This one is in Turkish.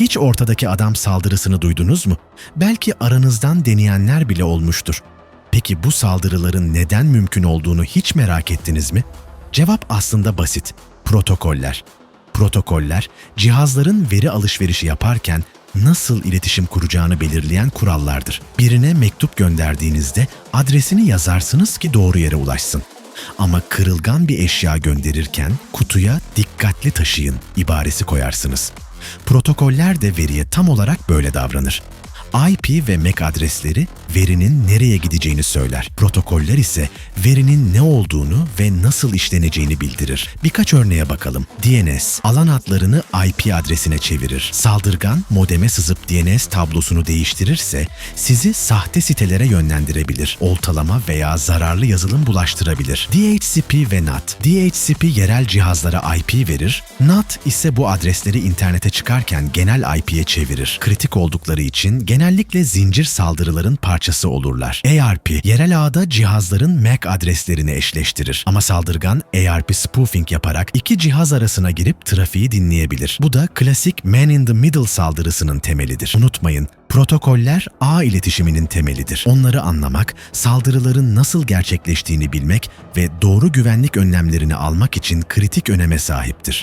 Hiç ortadaki adam saldırısını duydunuz mu? Belki aranızdan deneyenler bile olmuştur. Peki bu saldırıların neden mümkün olduğunu hiç merak ettiniz mi? Cevap aslında basit. Protokoller. Protokoller, cihazların veri alışverişi yaparken nasıl iletişim kuracağını belirleyen kurallardır. Birine mektup gönderdiğinizde adresini yazarsınız ki doğru yere ulaşsın. Ama kırılgan bir eşya gönderirken kutuya dikkatli taşıyın ibaresi koyarsınız. Protokoller de veriye tam olarak böyle davranır. IP ve MAC adresleri verinin nereye gideceğini söyler. Protokoller ise verinin ne olduğunu ve nasıl işleneceğini bildirir. Birkaç örneğe bakalım. DNS, alan adlarını IP adresine çevirir. Saldırgan, modeme sızıp DNS tablosunu değiştirirse sizi sahte sitelere yönlendirebilir. Oltalama veya zararlı yazılım bulaştırabilir. DHCP ve NAT. DHCP yerel cihazlara IP verir. NAT ise bu adresleri internete çıkarken genel IP'ye çevirir. Kritik oldukları için genellikle zincir saldırıların parçası olurlar. ARP, yerel ağda cihazların MAC adreslerini eşleştirir. Ama saldırgan ARP spoofing yaparak iki cihaz arasına girip trafiği dinleyebilir. Bu da klasik man in the middle saldırısının temelidir. Unutmayın, protokoller ağ iletişiminin temelidir. Onları anlamak, saldırıların nasıl gerçekleştiğini bilmek ve doğru güvenlik önlemlerini almak için kritik öneme sahiptir.